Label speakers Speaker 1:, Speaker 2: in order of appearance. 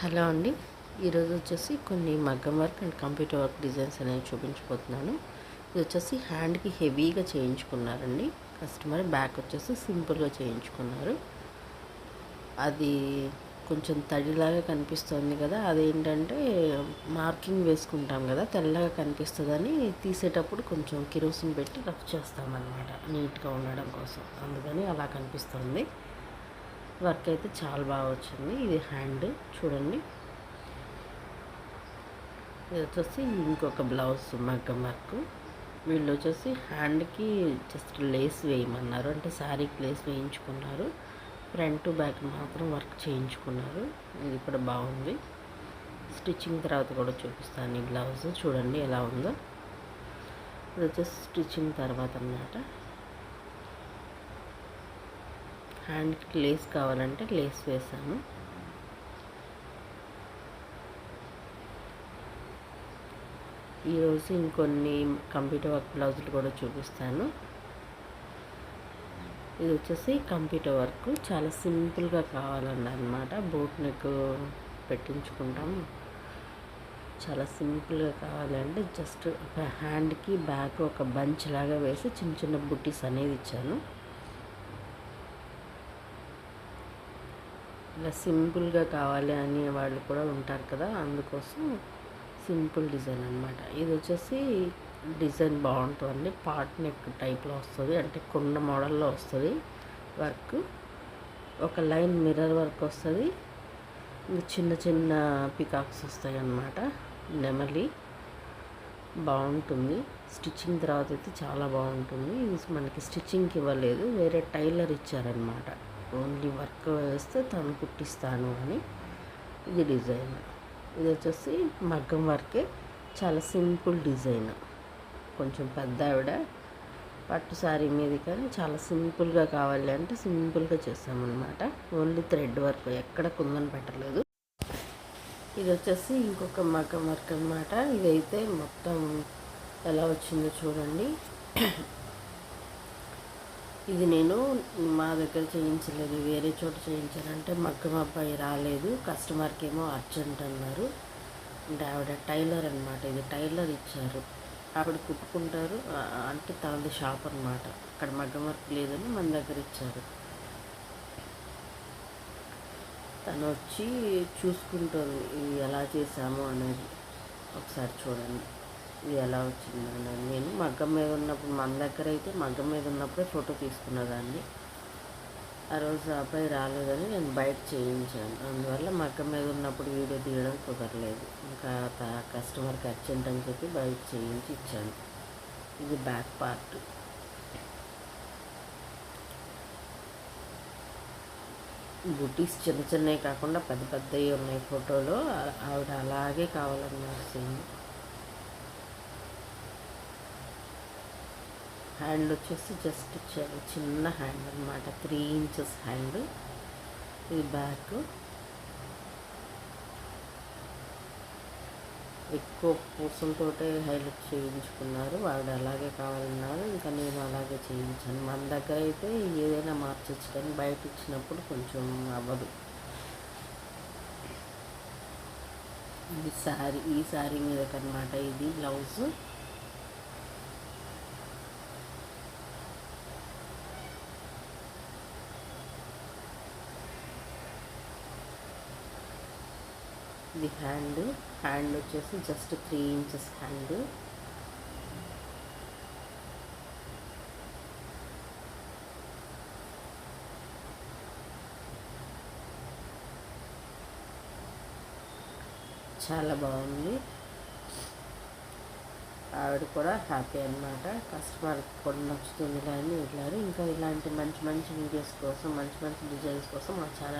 Speaker 1: Hello అండి. ఈరోజు వచ్చేసి కొన్ని మగ్గం work and computer work designs అనేవి చూపించబోతున్నాను. ఇది వచ్చేసి హ్యాండ్కి హెవీగా చేయించుకున్నారండి. కస్టమర్ బ్యాక్ వచ్చేసి సింపుల్గా చేయించుకున్నారు. అది కొంచెం తడిలాగా కనిపిస్తుంది కదా అదేంటంటే మార్కింగ్ వేసుకుంటాం కదా తెల్లగా కనిపిస్తుందని తీసేటప్పుడు కొంచెం కిరోసిన్ పెట్టి రఫ్ చేస్తామన్నమాట నీట్గా ఉండడం కోసం. అందుకని అలా కనిపిస్తుంది. వర్క్ అయితే చాలా బాగా వచ్చింది. ఇది హ్యాండ్ చూడండి. ఇది వచ్చేసి ఇంకొక బ్లౌజ్ మగ్గం వర్క్. వీళ్ళు వచ్చేసి హ్యాండ్కి జస్ట్ లేస్ వేయమన్నారు. అంటే శారీకి లేస్ వేయించుకున్నారు. ఫ్రంట్ బ్యాక్ మాత్రం వర్క్ చేయించుకున్నారు. ఇది కూడా బాగుంది. స్టిచ్చింగ్ తర్వాత కూడా చూపిస్తాను ఈ బ్లౌజ్. చూడండి ఎలా ఉందో. ఇది వచ్చేసి స్టిచ్చింగ్ తర్వాత అన్నమాట. హ్యాండ్కి లేస్ కావాలంటే లేస్ వేసాను. ఈరోజు ఇంకొన్ని కంప్యూటర్ వర్క్ బ్లౌజులు కూడా చూపిస్తాను. ఇది వచ్చేసి కంప్యూటర్ వర్క్. చాలా సింపుల్గా కావాలండి అనమాట బోట్ నెక్ పెట్టించుకుంటాము చాలా సింపుల్గా కావాలంటే జస్ట్ ఒక హ్యాండ్కి బ్యాక్ ఒక బంచ్ లాగా వేసి చిన్న చిన్న బుట్టీస్ అనేది ఇచ్చాను. ఇలా సింపుల్గా కావాలి అని వాళ్ళు కూడా ఉంటారు కదా అందుకోసం సింపుల్ డిజైన్ అనమాట ఇది వచ్చేసి డిజైన్ బాగుంటుంది పార్ట్ నెక్ టైప్లో వస్తుంది. అంటే కొండ మోడల్లో వస్తుంది వర్క్. ఒక లైన్ మిర్రర్ వర్క్ వస్తుంది. చిన్న చిన్న పికాక్స్ వస్తాయి అన్నమాట. నెమలి బాగుంటుంది. స్టిచ్చింగ్ తర్వాత అయితే చాలా బాగుంటుంది. ఇది మనకి స్టిచ్చింగ్కి ఇవ్వలేదు. వేరే టైలర్ ఇచ్చారనమాట ఓన్లీ వర్క్ వేస్తే తను కుట్టిస్తాను అని ఇది డిజైన్. ఇది వచ్చేసి మగ్గం వర్కే చాలా సింపుల్ డిజైన్. కొంచెం పెద్ద ఆవిడ పట్టు శారీ మీద కానీ చాలా సింపుల్గా కావాలి అంటే సింపుల్గా చేస్తామన్నమాట. ఓన్లీ థ్రెడ్ వర్క్ ఎక్కడ కుందని పెట్టలేదు. ఇది వచ్చేసి ఇంకొక మగ్గం వర్క్ అనమాట ఇదైతే మొత్తం ఎలా వచ్చిందో చూడండి. ఇది నేను మా దగ్గర చేయించలేదు వేరే చోట చేయించానంటే మగ్గం అబ్బాయి రాలేదు కస్టమర్కి ఏమో అర్జెంట్ అన్నారు. అంటే ఆవిడ టైలర్ అనమాట ఇది టైలర్ ఇచ్చారు. ఆవిడ కుట్టుకుంటారు అంటే తనది షాప్ అనమాట అక్కడ మగ్గం వర్క్ లేదని మన దగ్గర ఇచ్చారు. తను వచ్చి చూసుకుంటుంది ఇది ఎలా చేశాము అనేది. ఒకసారి చూడండి. ఇది ఎలా వచ్చిందని. నేను మగ్గం మీద ఉన్నప్పుడు మన దగ్గర అయితే మగ్గం మీద ఉన్నప్పుడే ఫోటో తీసుకున్నదాన్ని. ఆ రోజు అబ్బాయి రాలేదని నేను బయట చేయించాను. అందువల్ల మగ్గం మీద ఉన్నప్పుడు వీడియో తీయడం కుదరలేదు. ఇంకా కస్టమర్కి అర్జెంట్ అని చెప్పి బయట చేయించి ఇచ్చాను. ఇది బ్యాక్ పార్ట్. బుటీస్ చిన్న చిన్నవి కాకుండా పెద్ద పెద్దవి ఉన్నాయి ఫోటోలో. ఆవిడ అలాగే కావాలన్నారు సేమ్. హ్యాండ్ వచ్చేసి జస్ట్ చిన్న హ్యాండ్ అనమాట త్రీ ఇంచెస్ హ్యాండ్ ఈ బ్యాక్. ఎక్కువ పూసలతో హైలైట్ చేయించుకున్నారు. వాడు అలాగే కావాలన్నారు. ఇంకా నేను అలాగే చేయించాను. మన దగ్గర అయితే ఏదైనా మార్చచ్చు కానీ బయట ఇచ్చినప్పుడు కొంచెం అవ్వదు. ఇది శారీ ఈ శారీ మీద కనమాట ఇది బ్లౌజ్. ఇది హ్యాండ్. హ్యాండ్ వచ్చేసి జస్ట్ త్రీ ఇంచెస్ హ్యాండ్. చాలా బాగుంది. ఆవిడ కూడా హ్యాపీ అనమాట కస్టమర్ కూడా నచ్చుతుంది కానీ ఇట్లా ఇంకా ఇలాంటి మంచి మంచి వీడియోస్ కోసం మంచి మంచి డిజైన్స్ కోసం మా ఛానల్